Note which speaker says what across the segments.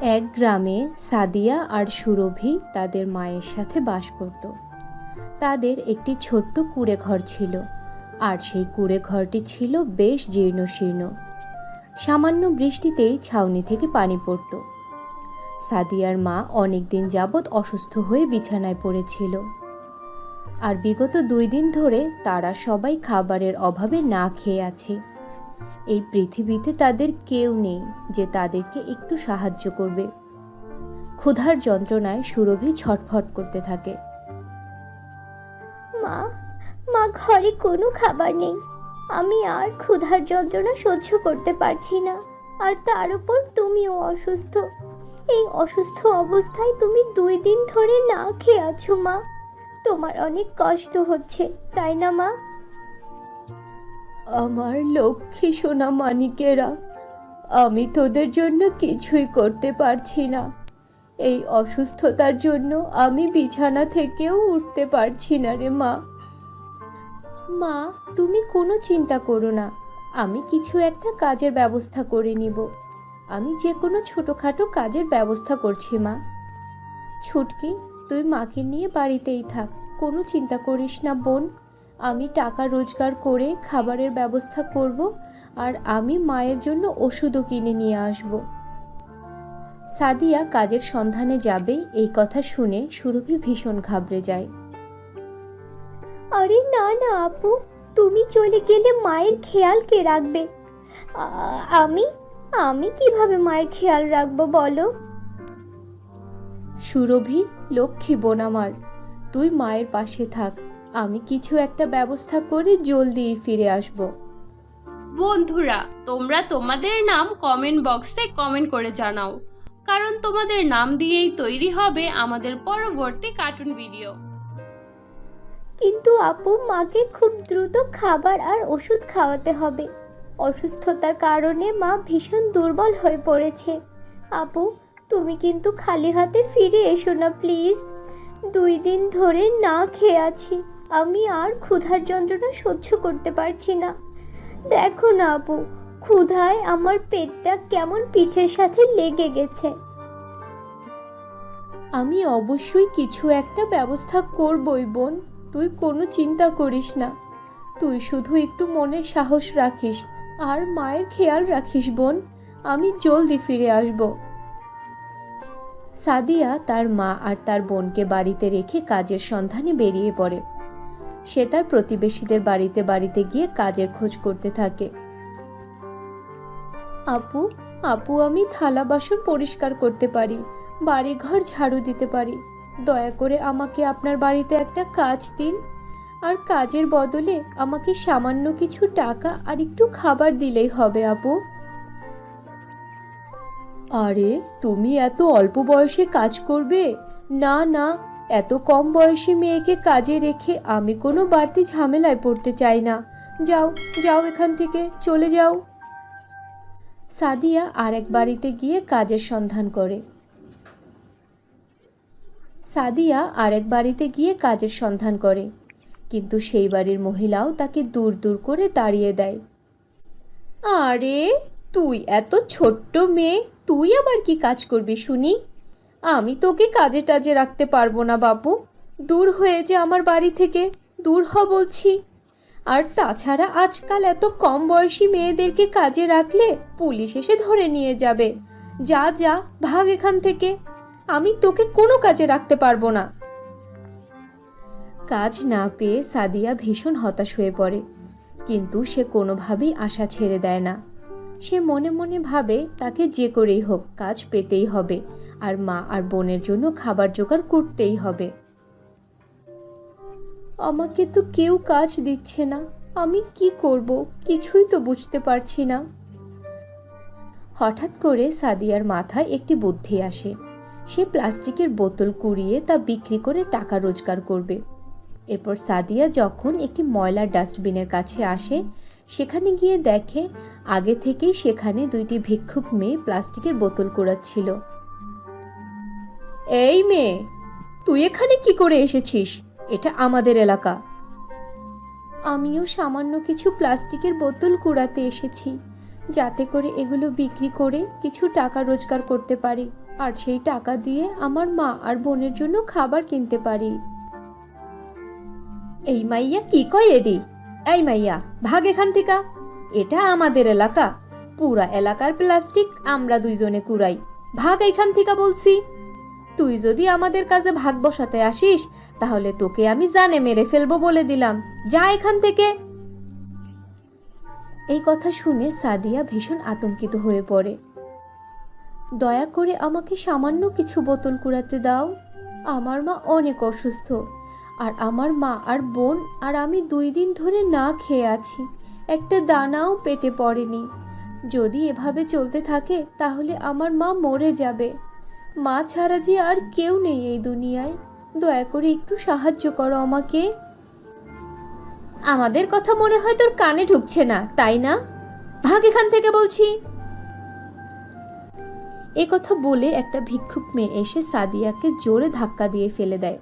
Speaker 1: এক গ্রামে সাদিয়া আর সুরভি তাদের মায়ের সাথে বাস করত। তাদের একটি ছোট্ট কুড়ে ঘর ছিল, আর সেই কুড়ে ঘরটি ছিল বেশ জীর্ণ শীর্ণ সামান্য বৃষ্টিতেই ছাউনি থেকে পানি পড়ত। সাদিয়ার মা অনেক দিন যাবৎ অসুস্থ হয়ে বিছানায় পড়েছিল। আর বিগত দুই দিন ধরে তারা সবাই খাবারের অভাবে না খেয়ে আছে। এই পৃথিবীতে তাদের কেউ নেই যে তাদেরকে একটু সাহায্য করবে। ক্ষুধার যন্ত্রণায় সুরভি ছটফট করতে থাকে।
Speaker 2: মা মা ঘরে কোনো খাবার নেই। আমি আর ক্ষুধার যন্ত্রণা সহ্য করতে পারছি না। আর তার উপর তুমিও অসুস্থ। এই অসুস্থ অবস্থায় তুমি দুই দিন ধরে না খেয়ে আছো মা। তোমার অনেক কষ্ট হচ্ছে, তাই না মা?
Speaker 1: আমার লক্ষ্মী সোনা মানিকেরা, আমি তোদের জন্য কিছুই করতে পারছি না। এই অসুস্থতার জন্য আমি বিছানা থেকেও উঠতে পারছি না রে মা। মা, তুমি কোনো চিন্তা করো না। আমি কিছু একটা কাজের ব্যবস্থা করে নিব। আমি যে কোনো ছোটোখাটো কাজের ব্যবস্থা করছি, মা। ছুটকি, তুই মাকে নিয়ে বাড়িতেই থাক, কোনো চিন্তা করিস না, বোন। আমি টাকা রোজগার করে খাবারের ব্যবস্থা করব আর আমি মায়ের জন্য ওষুধও কিনে নিয়ে আসব। সাদিয়া কাজের সন্ধানে যাবে এই কথা শুনে সুরভি ভীষণ ঘাবড়ে যায়।
Speaker 2: আরে না না আপু তুমি চলে গেলে মায়ের খেয়াল কে রাখবে? আমি? আমি কীভাবে মায়ের খেয়াল রাখব বলো?
Speaker 1: সুরভি লক্ষ্মী বোন আমার তুই মায়ের পাশে থাক। আমি কিছু একটা ব্যবস্থা করে জলদি ফিরে আসব।
Speaker 3: বন্ধুরা তোমরা তোমাদের নাম কমেন্ট বক্সে কমেন্ট করে জানাও। কারণ তোমাদের নাম দিয়েই তৈরি হবে আমাদের পরবর্তী কার্টুন ভিডিও
Speaker 2: কিন্তু আপু মাকে খুব দ্রুত খাবার আর ওষুধ খাওয়াতে হবে। অসুস্থতার কারণে মা ভীষণ দুর্বল হয়ে পড়েছে। আপু তুমি কিন্তু খালি হাতে ফিরে এসো না প্লিজ দুই দিন ধরে না খেয়ে আছি। আমি আর ক্ষুধার যন্ত্রণা সহ্য করতে পারছি না। দেখো না আপু, ক্ষুধায় আমার পেটটা কেমন পিঠের সাথে লেগে গেছে।
Speaker 1: আমি অবশ্যই কিছু একটা ব্যবস্থা করবই বোন, তুই কোনো চিন্তা করিস না। তুই শুধু একটু মনে সাহস রাখিস, আর মায়ের খেয়াল রাখিস বোন, আমি জলদি ফিরে আসব। সাদিয়া তার মা আর তার বোনকে বাড়িতে রেখে কাজের সন্ধানে বেরিয়ে পড়ে। সে তার প্রতিবেশীদের বাড়িতে বাড়িতে গিয়ে কাজের খোঁজ করতে থাকে। আপু আপু, আমি থালা বাসন পরিষ্কার করতে পারি, বাড়িঘর ঝাড়ু দিতে পারি। দয়া করে আমাকে আপনার বাড়িতে একটা কাজ দিন। আর কাজের বদলে আমাকে সামান্য কিছু টাকা আর একটু খাবার দিলেই হবে, আপু। আরে, তুমি এত অল্প বয়সে কাজ করবে? না না এত কম বয়সী মেয়েকে কাজে রেখে আমি কোনো বাড়তি ঝামেলায় পড়তে চাই না। যাও যাও এখান থেকে, চলে যাও। সাদিয়া আরেক বাড়িতে গিয়ে কাজের সন্ধান করে। সাদিয়া আরেক বাড়িতে গিয়ে কাজের সন্ধান করে। কিন্তু সেই বাড়ির মহিলাও তাকে দূর দূর করে তাড়িয়ে দেয়। আরে, তুই এত ছোট্ট মেয়ে, তুই আবার কি কাজ করবি শুনি? আমি তোকে কাজে টাজে রাখতে পারব না বাপু দূর হয়ে যে আমার বাড়ি থেকে দূর হ বলছি। আর তাছাড়া আজকাল এত কম বয়সী মেয়েদেরকে কাজে রাখলে পুলিশ এসে ধরে নিয়ে যাবে। যা যা, ভাগ এখান থেকে। আমি তোকে কোনো কাজে রাখতে পারব না। কাজ না পেয়ে সাদিয়া ভীষণ হতাশ হয়ে পড়ে। কিন্তু সে কোনোভাবেই আশা ছেড়ে দেয় না। সে মনে মনে ভাবে, তাকে যে করেই হোক কাজ পেতেই হবে। আর মা আর বোনের জন্য খাবার জোগাড় করতেই হবে। আমাকে তো কেউ কাজ দিচ্ছে না। আমি কি করব? কিছুই তো বুঝতে পারছি না। হঠাৎ করে সাদিয়ার মাথায় একটি বুদ্ধি আসে। সে প্লাস্টিকের বোতল কুড়িয়ে তা বিক্রি করে টাকা রোজগার করবে। এরপর সাদিয়া যখন একটি ময়লার ডাস্টবিনের কাছে আসে, সেখানে গিয়ে দেখে, আগে থেকেই সেখানে দুইটি ভিক্ষুক মেয়ে প্লাস্টিকের বোতল কুড়াচ্ছিল। এই মেয়ে, তুই এখানে কি করে এসেছিস? এটা আমাদের এলাকা। আমিও সামান্য কিছু প্লাস্টিকের বোতল কুড়াতে এসেছি, যাতে করে এগুলো বিক্রি করে কিছু টাকা রোজগার করতে পারি। আর সেই টাকা দিয়ে আমার মা আর বোনের জন্য খাবার কিনতে পারি। এই মাইয়া কি কয় এডি? এই মাইয়া, ভাগ এখান থেকে। এটা আমাদের এলাকা। পুরা এলাকার প্লাস্টিক আমরা দুইজনে কুড়াই। ভাগ এখান থেকে বলছি। তুই যদি আমাদের কাছে ভাগ বসাতে আসিস, তাহলে তোকে আমি জানে মেরে ফেলব বলে দিলাম। যা এখান থেকে। এই কথা শুনে সাদিয়া ভীষণ আতঙ্কিত হয়ে পড়ে। দয়া করে আমাকে সামান্য কিছু বোতল কুড়াতে দাও। আমার মা অনেক অসুস্থ। আর আমার মা আর বোন আর আমি দুই দিন ধরে না খেয়ে আছি। একটা দানাও পেটে পড়েনি। যদি এভাবে চলতে থাকে, তাহলে আমার মা মরে যাবে। মা ছাড়া যে আর কেউ নেই এই দুনিয়ায়। দয়া করে একটু সাহায্য করো আমাকে। আমাদের কথা মনে হয় তোর কানে ঢুকছে না, তাই না? ভাগ এখান থেকে বলছি। এ কথা বলে একটা ভিক্ষুক মেয়ে এসে সাদিয়াকে জোরে ধাক্কা দিয়ে ফেলে দেয়।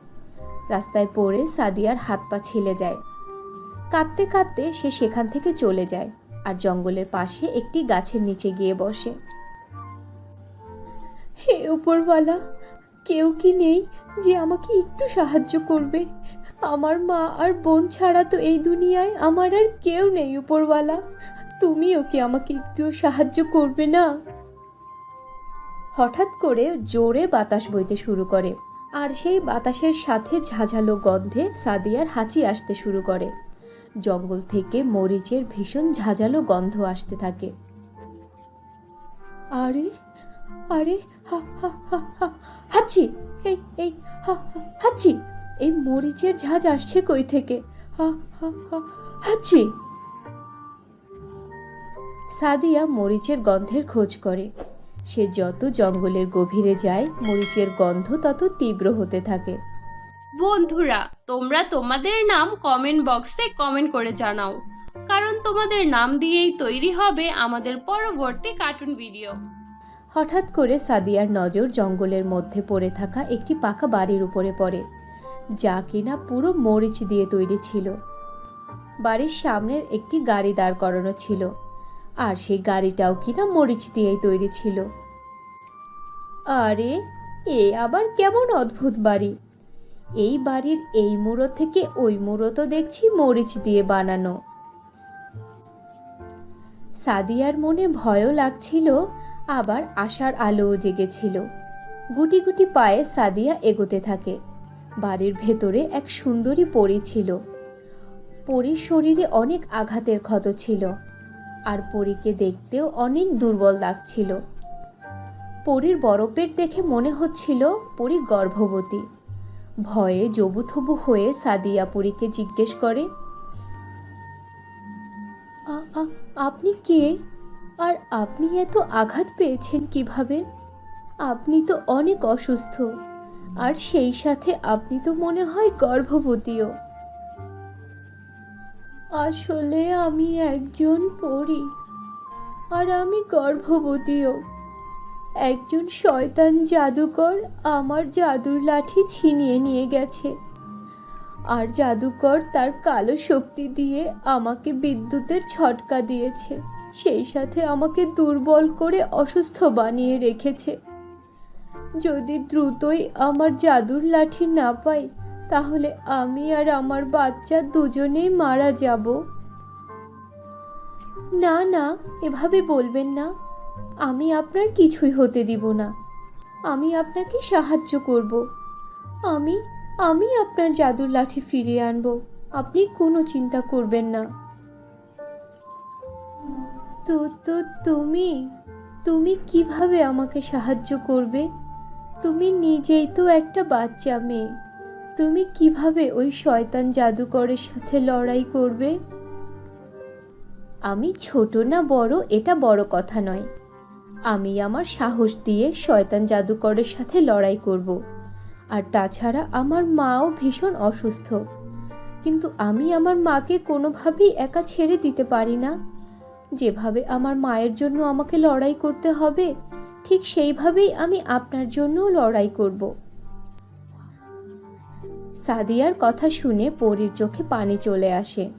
Speaker 1: রাস্তায় পড়ে সাদিয়ার হাত পা ছিলে যায়। কাঁদতে কাঁদতে সে সেখান থেকে চলে যায় আর জঙ্গলের পাশে একটি গাছের নিচে গিয়ে বসে। হে উপরওয়ালা, কেউ কি নেই যে আমাকে একটু সাহায্য করবে? আমার মা আর বোন ছাড়া তো এই দুনিয়ায় আমার আর কেউ নেই উপরওয়ালা। তুমিও কি আমাকে একটু সাহায্য করবে না? হঠাৎ করে জোরে বাতাস বইতে শুরু করে, আর সেই বাতাসের সাথে ঝাঁঝালো গন্ধে সাদিয়ার হাঁচি আসতে শুরু করে। জঙ্গল থেকে মরিচের ভীষণ ঝাঁঝালো গন্ধ আসতে থাকে। আরে আরে, হা হা হা হা। এই এই এই মরিচের ঝাঁজ আসছে কই থেকে? হা হা হা সাদিয়া মরিচের গন্ধের খোঁজ করে। সে যত জঙ্গলের গভীরে যায়, মরিচের গন্ধ তত তীব্র হতে থাকে।
Speaker 3: বন্ধুরা, তোমরা তোমাদের নাম কমেন্ট বক্সে কমেন্ট করে জানাও। কারণ তোমাদের নাম দিয়েই তৈরি হবে আমাদের পরবর্তী কার্টুন ভিডিও
Speaker 1: হঠাৎ করে সাদিয়ার নজর জঙ্গলের মধ্যে পড়ে থাকা একটি পাকা বাড়ির উপরে পড়ে, যা কিনা পুরো মরিচ দিয়ে তৈরি ছিল। বাড়ির সামনে একটি গাড়ি দাঁড় করানো ছিল, আর সেই গাড়িটাও কিনা মরিচ দিয়েই তৈরি ছিল। আরে, এ আবার কেমন অদ্ভুত বাড়ি! এই বাড়ির এই মুড়ো থেকে ওই মুড়ো তো দেখছি মরিচ দিয়ে বানানো। সাদিয়ার মনে ভয়ও লাগছিল আবার আশার আলোও জেগেছিল। গুটি গুটি পায়ে সাদিয়া এগোতে থাকে। বাড়ির ভেতরে এক সুন্দরী পরী ছিল। পরীর শরীরে অনেক আঘাতের ক্ষত ছিল। আর পরীকে দেখতেও অনেক দুর্বল লাগছিল। পরীর বড় পেট দেখে মনে হচ্ছিল পরী গর্ভবতী। ভয়ে জবুথবু হয়ে সাদিয়া পরীকে জিজ্ঞেস করে, "আ- আ- আপনি কে? আর আপনি এত আঘাত পেয়েছেন কীভাবে? আপনি তো অনেক অসুস্থ। আর সেই সাথে আপনি তো মনে হয় গর্ভবতীও। আসলে আমি একজন পড়ি আর আমি গর্ভবতীও। একজন শয়তান জাদুকর আমার জাদুর লাঠি ছিনিয়ে নিয়ে গেছে। আর জাদুকর তার কালো শক্তি দিয়ে আমাকে বিদ্যুতের ছটকা দিয়েছে। সেই সাথে আমাকে দুর্বল করে অসুস্থ বানিয়ে রেখেছে। যদি দ্রুতই আমার জাদুর লাঠি না পাই, তাহলে আমি আর আমার বাচ্চা দুজনেই মারা যাব। না না, এভাবে বলবেন না। আমি আপনার কিছুই হতে দিব না। আমি আপনাকে সাহায্য করব। আমি আমি আপনার জাদুর লাঠি ফিরিয়ে আনব। আপনি কোনো চিন্তা করবেন না। তো তো তুমি তুমি কীভাবে আমাকে সাহায্য করবে? তুমি নিজেই তো একটা বাচ্চা মেয়ে। তুমি কীভাবে ওই শয়তান জাদুকরের সাথে লড়াই করবে? আমি ছোট না বড়, এটা বড় কথা নয়। আমি আমার সাহস দিয়ে শয়তান জাদুকরের সাথে লড়াই করব। আর তাছাড়া আমার মাও ভীষণ অসুস্থ। কিন্তু আমি আমার মাকে কোনোভাবেই একা ছেড়ে দিতে পারি না। যেভাবে আমার মায়ের জন্য আমাকে লড়াই করতে হবে, ঠিক সেইভাবেই আমি আপনার জন্যও লড়াই করব। সাদিয়ার কথা শুনে পরীর চোখে পানি চলে আসে।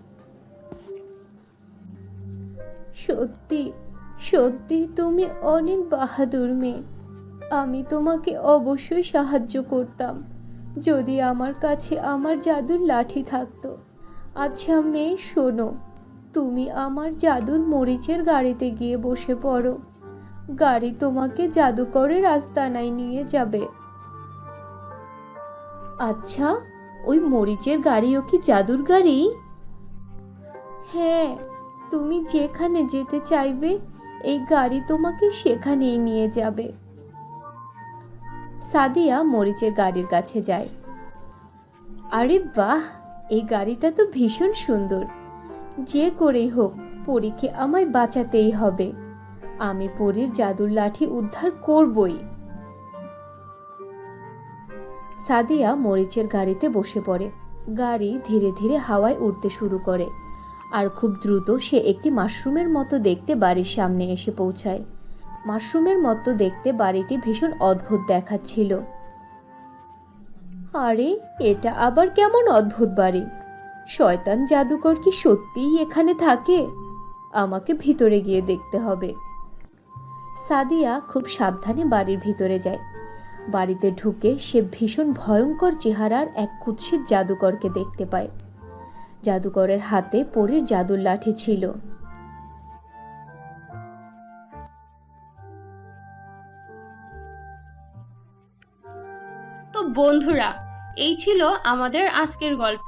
Speaker 1: সত্যি সত্যি তুমি অনেক বাহাদুর মেয়ে। আমি তোমাকে অবশ্যই সাহায্য করতাম। যদি আমার কাছে আমার জাদুর লাঠি থাকতো। আচ্ছা মেয়ে, শোনো তুমি আমার জাদুর মরিচের গাড়িতে গিয়ে বসে পড়ো। গাড়ি তোমাকে জাদুকরের আস্তানায় নিয়ে যাবে। আচ্ছা ওই মরিচের গাড়িও কি জাদুর গাড়ি? হ্যাঁ তুমি যেখানে যেতে চাইবে, এই গাড়ি তোমাকে সেখানেই নিয়ে যাবে। সাদিয়া মরিচের গাড়ির কাছে যায়। আরে বাহ, এই গাড়িটা তো ভীষণ সুন্দর। যে করেই হোক, পরীকে আমায় বাঁচাতেই হবে। আমি পরীর জাদুর লাঠি উদ্ধার করবই। সাদিয়া মরিচের গাড়িতে বসে পড়ে। গাড়ি ধীরে ধীরে হাওয়ায় উঠতে শুরু করে। আর খুব দ্রুত সে একটি মাশরুমের মতো দেখতে বাড়ির সামনে এসে পৌঁছায়। মাশরুমের মতো দেখতে বাড়িটি ভীষণ অদ্ভুত দেখাচ্ছিল। আরে, এটা আবার কেমন অদ্ভুত বাড়ি? শয়তান জাদুকর কি সত্যিই এখানে থাকে? আমাকে ভিতরে গিয়ে দেখতে হবে। সাদিয়া খুব সাবধানে বাড়ির ভিতরে যায়। বাড়িতে ঢুকে সে ভীষণ ভয়ঙ্কর চেহারার এক কুৎসিত জাদুকরকে দেখতে পায়। জাদুকরের হাতে পরীর জাদুর লাঠি ছিল।
Speaker 3: তো বন্ধুরা, এই ছিল আমাদের আজকের গল্প।